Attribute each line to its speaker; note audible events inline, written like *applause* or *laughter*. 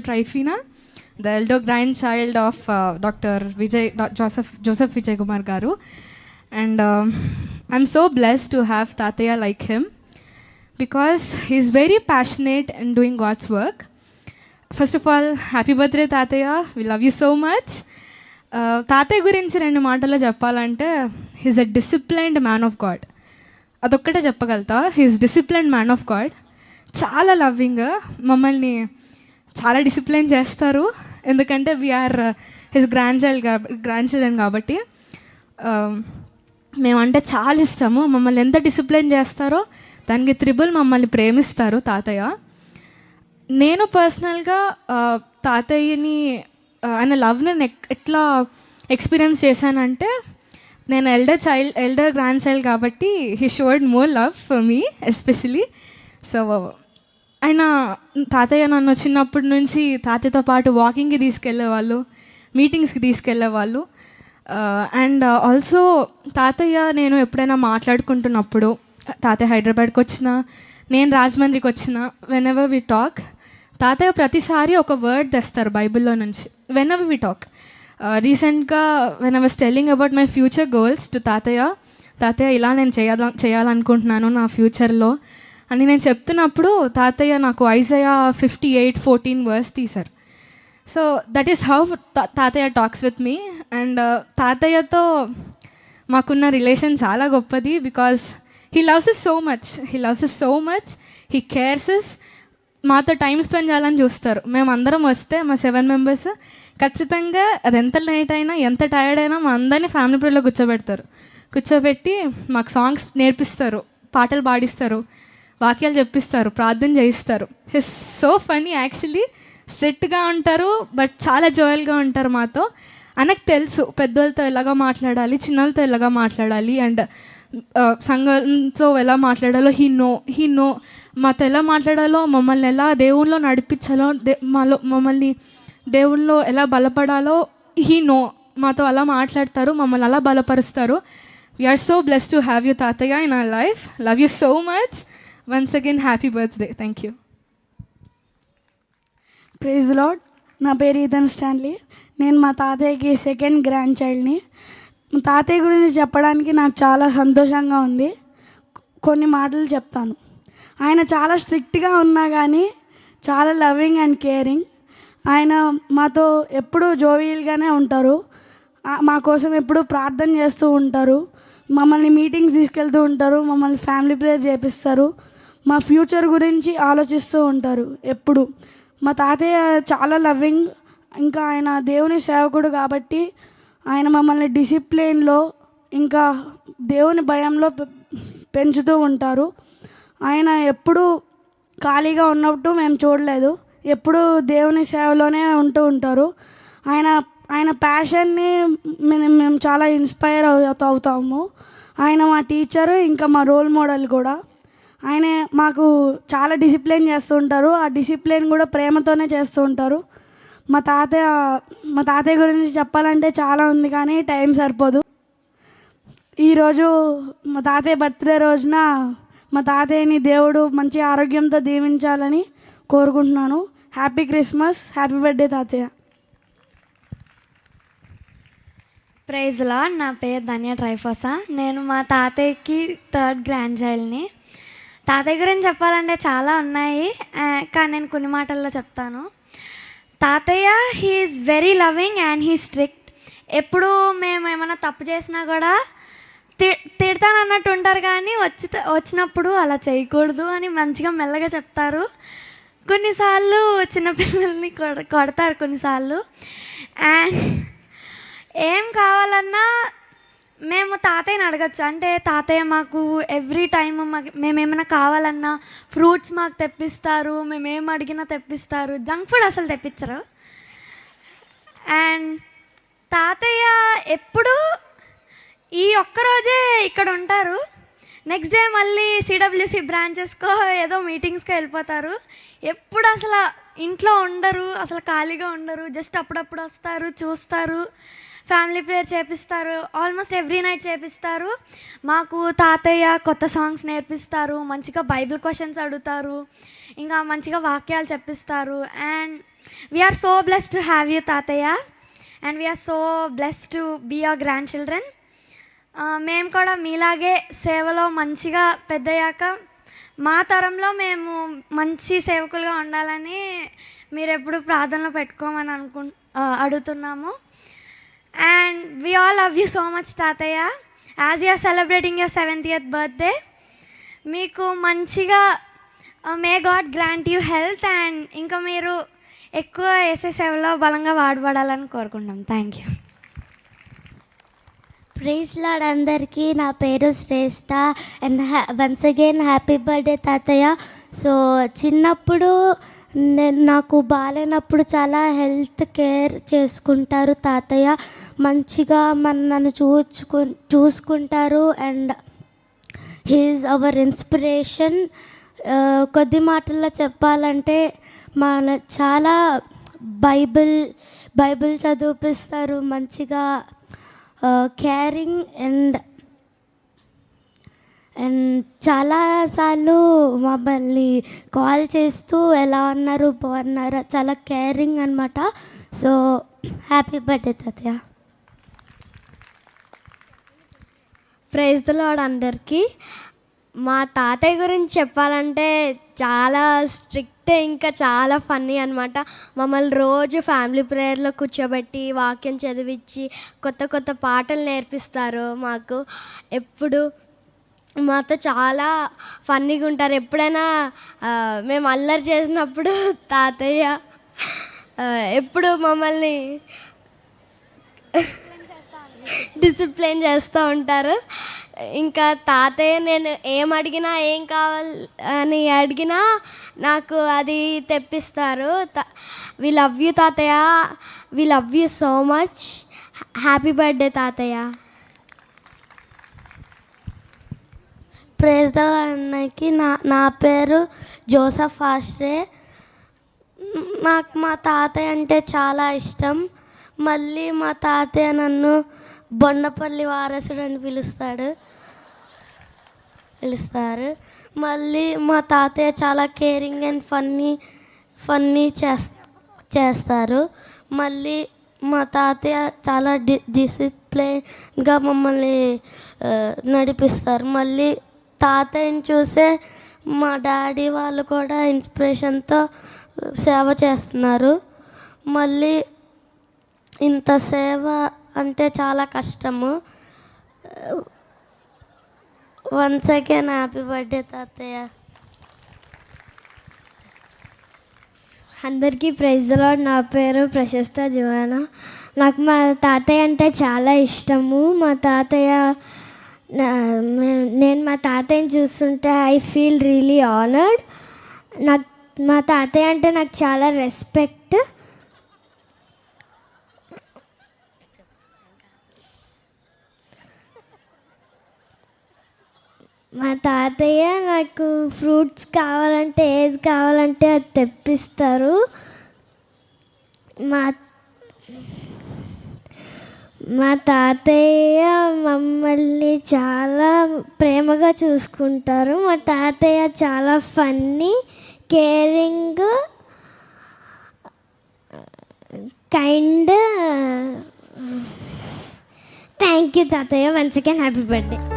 Speaker 1: Tryphena the eldest grandchild of doctor Vijay Joseph Joseph Vijay Kumar garu and I'm so bless to have tatayya like him because he's very passionate and doing God's work first of all happy birthday tatayya we love you so much తాతయ్య గురించి రెండు మాటల్లో చెప్పాలంటే he's a disciplined man of God అదొక్కటే చెప్పగలుగుతా he's disciplined man of God చాలా loving మమ్మల్ని చాలా discipline చేస్తారు. ఎందుకంటే we're his grand child grand children కాబట్టి um, మేమంటే చాలా ఇష్టము. మమ్మల్ని ఎంత డిసిప్లైన్ చేస్తారో దానికి త్రిబుల్ మమ్మల్ని ప్రేమిస్తారు తాతయ్య. నేను పర్సనల్గా uh, తాతయ్యని uh, ఆయన లవ్ని ఎట్లా ఎక్స్పీరియన్స్ చేశానంటే నేను elder child elder grandchild కాబట్టి he showed more love for me especially so ఆయన తాతయ్య నన్ను చిన్నప్పటి నుంచి తాతయ్యతో పాటు వాకింగ్కి తీసుకెళ్ళేవాళ్ళు మీటింగ్స్కి తీసుకెళ్ళేవాళ్ళు అండ్ ఆల్సో తాతయ్య నేను ఎప్పుడైనా మాట్లాడుకుంటున్నప్పుడు తాతయ్య హైదరాబాద్కి వచ్చిన నేను రాజమండ్రికి వచ్చిన వెన్ ఎవర్ వి టాక్ తాతయ్య ప్రతిసారి ఒక వర్డ్ తెస్తారు బైబిల్లో నుంచి. వెన్ ఎవర్ వి టాక్ రీసెంట్గా when I was telling about my future goals to తాతయ్య తాతయ్య ఇలా నేను చేయాల చేయాలనుకుంటున్నాను నా ఫ్యూచర్లో అని నేను చెప్తున్నప్పుడు తాతయ్య నాకు Isaiah fifty eight fourteen verse తీశారు. సో దట్ ఈస్ హౌ తాతయ్య talks with me. And uh, తాతయ్యతో మాకున్న రిలేషన్ చాలా గొప్పది because he loves us so much he loves us so much he cares us మాతో టైం స్పెండ్ చేయాలని చూస్తారు. మేము అందరం వస్తే మా సెవెన్ మెంబర్స్ ఖచ్చితంగా అది ఎంత లేట్ అయినా ఎంత టైర్డ్ అయినా మా అందరినీ ఫ్యామిలీ ప్రేలో కూర్చోబెడతారు. కూర్చోబెట్టి మాకు సాంగ్స్ నేర్పిస్తారు పాటలు పాడిస్తారు. వాక్యాలు చెప్పిస్తారు ప్రార్థన చేయిస్తారు. హిస్ సో ఫనీ యాక్చువల్లీ స్ట్రిక్ట్గా ఉంటారు బట్ చాలా జోయల్గా ఉంటారు మాతో. అనకు తెలుసు పెద్దోళ్ళతో ఎలాగా మాట్లాడాలి చిన్నలతో ఎలాగా మాట్లాడాలి అండ్ uh, సంఘంతో ఎలా మాట్లాడాలో హీ నో హీ నో మాతో ఎలా మాట్లాడాలో మమ్మల్ని ఎలా దేవుళ్ళో నడిపించాలో దే మాలో మమ్మల్ని దేవుళ్ళో ఎలా బలపడాలో హీ నో మాతో అలా మాట్లాడతారు మమ్మల్ని అలా బలపరుస్తారు. We're so bless to have you తాతయ్య in our life love you so much once again happy birthday thank you
Speaker 2: praise Lord నా పేరు ఈథన్ స్టాన్లీ. నేను మా తాతయ్యకి సెకండ్ గ్రాండ్ చైల్డ్ని మా తాతయ్య గురించి చెప్పడానికి నాకు చాలా సంతోషంగా ఉంది. కొన్ని మాటలు చెప్తాను. ఆయన చాలా స్ట్రిక్ట్గా ఉన్నా కానీ చాలా లవింగ్ అండ్ కేరింగ్ ఆయన మాతో ఎప్పుడూ జోవియల్గానే ఉంటారు. మా కోసం ఎప్పుడూ ప్రార్థన చేస్తూ ఉంటారు. మమ్మల్ని మీటింగ్స్ తీసుకెళ్తూ ఉంటారు. మమ్మల్ని ఫ్యామిలీ ప్రేయర్ చేపిస్తారు. మా ఫ్యూచర్ గురించి ఆలోచిస్తూ ఉంటారు ఎప్పుడు. మా తాతయ్య చాలా లవ్వింగ్ ఇంకా ఆయన దేవుని సేవకుడు కాబట్టి ఆయన మమ్మల్ని డిసిప్లిన్లో ఇంకా దేవుని భయంలో పె- పెంచుతూ ఉంటారు. ఆయన ఎప్పుడూ ఖాళీగా ఉన్నట్టు మేము చూడలేదు. ఎప్పుడూ దేవుని సేవలోనే ఉంటూ ఉంటారు. ఆయన ఆయన ప్యాషన్ని మేము మేము చాలా ఇన్స్పైర్ అవుతాము. ఆయన మా టీచర్ ఇంకా మా రోల్ మోడల్ కూడా. ఆయన మాకు చాలా డిసిప్లిన్ చేస్తూ ఉంటారు. ఆ డిసిప్లిన్ కూడా ప్రేమతోనే చేస్తూ ఉంటారు. మా తాతయ్య మా తాతయ్య గురించి చెప్పాలంటే చాలా ఉంది కానీ టైం సరిపోదు. ఈరోజు మా తాతయ్య బర్త్డే రోజున మా తాతయ్యని దేవుడు మంచి ఆరోగ్యంతో దీవించాలని కోరుకుంటున్నాను. హ్యాపీ క్రిస్మస్ హ్యాపీ బర్త్డే తాతయ్య.
Speaker 3: ప్రైజ్లా నా పేరు ధన్య ట్రైఫోసా. నేను మా తాతయ్యకి థర్డ్ గ్రాండ్ చైల్డ్ని. తాతయ్య గురించి చెప్పాలంటే చాలా ఉన్నాయి. కానీ నేను కొన్ని మాటల్లో చెప్తాను. తాతయ్య he is very loving and he strict ఎప్పుడు మేము ఏమైనా తప్పు చేసినా కూడా తి తిడతానన్నట్టు ఉంటారు కానీ వచ్చి వచ్చినప్పుడు అలా చేయకూడదు అని మంచిగా మెల్లగా చెప్తారు. కొన్నిసార్లు చిన్నపిల్లల్ని కొడ కొడతారు కొన్నిసార్లు. అండ్ ఏం కావాలన్నా మేము తాతయ్యని అడగచ్చు? అంటే తాతయ్య మాకు ఎవ్రీ టైం మాకు మేమేమైనా కావాలన్నా ఫ్రూట్స్ మాకు తెప్పిస్తారు మేమేం అడిగినా తెప్పిస్తారు. జంక్ ఫుడ్ అసలు తెప్పించరు. అండ్ తాతయ్య ఎప్పుడు ఈ ఒక్కరోజే ఇక్కడ ఉంటారు. నెక్స్ట్ డే మళ్ళీ సిడబ్ల్యూసి బ్రాంచెస్కో ఏదో మీటింగ్స్కో వెళ్ళిపోతారు. ఎప్పుడు అసలు ఇంట్లో ఉండరు అసలు ఖాళీగా ఉండరు జస్ట్ అప్పుడప్పుడు వస్తారు చూస్తారు. ఫ్యామిలీ ప్రేయర్ చేపిస్తారు. ఆల్మోస్ట్ ఎవ్రీ నైట్ చేపిస్తారు. మాకు తాతయ్య కొత్త సాంగ్స్ నేర్పిస్తారు. మంచిగా బైబిల్ క్వశ్చన్స్ అడుగుతారు. ఇంకా మంచిగా వాక్యాలు చెప్పిస్తారు. And we're so bless to have you తాతయ్య. And we're so bless to be your grandchildren మేము కూడా మీలాగే సేవలో మంచిగా పెద్దయ్యాక మా తరంలో మేము మంచి సేవకులుగా ఉండాలని మీరు ఎప్పుడు ప్రార్థనలో పెట్టుకోమని అనుకు అడుగుతున్నాము. And we all love you so much తాతయ్య. As you're celebrating your seventh year birthday మీకు మంచిగా may God grant you health and ఇంకా మీరు ఎక్కువ వేసే సేవలో బలంగా వాడబడాలని కోరుకుంటాం థ్యాంక్ యూ
Speaker 4: ప్రైజ్ లాడ్ అందరికీ నా పేరు Shreshtha and once again happy birthday తాతయ్య. సో చిన్నప్పుడు నేను నాకు బాగాలేనప్పుడు చాలా హెల్త్ కేర్ చేసుకుంటారు తాతయ్య. మంచిగా మన నన్ను చూచుకు చూసుకుంటారు అండ్ హీఈస్ అవర్ ఇన్స్పిరేషన్. కొద్ది మాటల్లో చెప్పాలంటే మన చాలా బైబిల్ బైబిల్ చదివిపిస్తారు మంచిగా. కేరింగ్ అండ్ అండ్ చాలాసార్లు మమ్మల్ని కాల్ చేస్తూ ఎలా ఉన్నారు బాగున్నారా? చాలా కేరింగ్ అనమాట సో హ్యాపీ బర్త్డే తాతయ్య.
Speaker 5: ప్రైజ్ లాడ్ అందరికీ. మా తాతయ్య గురించి చెప్పాలంటే చాలా స్ట్రిక్ట్ ఇంకా చాలా ఫన్నీ అనమాట మమ్మల్ని రోజు ఫ్యామిలీ ప్రేయర్లో కూర్చోబెట్టి వాక్యం చదివించి కొత్త కొత్త పాటలు నేర్పిస్తారు మాకు. ఎప్పుడు మాతో చాలా ఫన్నీగా ఉంటారు. ఎప్పుడైనా మేము అల్లరి చేసినప్పుడు *laughs* తాతయ్య ఎప్పుడు మమ్మల్ని *laughs* డిసిప్లిన్ చేస్తూ ఉంటారు. ఇంకా తాతయ్య నేను ఏం అడిగినా ఏం కావాలి అని అడిగినా నాకు అది తెప్పిస్తారు. వి లవ్ యూ తాతయ్య. We love you so much happy birthday తాతయ్య.
Speaker 4: ప్రేజ్ అన్నకి నా నా పేరు జోసఫ్ ఆస్ట్రే. నాకు మా తాతయ్య అంటే చాలా ఇష్టం. మళ్ళీ మా తాతయ్య నన్ను బొండపల్లి వారసుడు అని పిలుస్తాడు. పిలుస్తారు. మళ్ళీ మా తాతయ్య చాలా కేరింగ్ అండ్ ఫన్నీ ఫన్నీ చేస్ చేస్తారు. మళ్ళీ మా తాతయ్య చాలా డి డిసిప్లైన్గా మమ్మల్ని నడిపిస్తారు. మళ్ళీ తాతయ్యని చూసే మా డాడీ వాళ్ళు కూడా ఇన్స్పిరేషన్తో సేవ చేస్తున్నారు. మళ్ళీ ఇంత సేవ అంటే చాలా కష్టము. వన్స్ అగైన్ హ్యాపీ బర్త్డే తాతయ్య.
Speaker 5: అందరికీ ప్రైజ్ నా పేరు ప్రశస్త జువానా. నాకు మా తాతయ్య అంటే చాలా ఇష్టము. మా తాతయ్య నేను మా తాతయ్యని చూస్తుంటే ఐ ఫీల్ రియలీ ఆనర్డ్. నాకు మా తాతయ్య అంటే నాకు చాలా రెస్పెక్ట్. మా తాతయ్య నాకు ఫ్రూట్స్ కావాలంటే ఏది కావాలంటే అది తెప్పిస్తారు. మా మా తాతయ్య మమ్మల్ని చాలా ప్రేమగా చూసుకుంటారు. మా తాతయ్య చాలా funny caring kind. Thank you తాతయ్య వన్స్ అగైన్ హ్యాపీ బర్త్డే.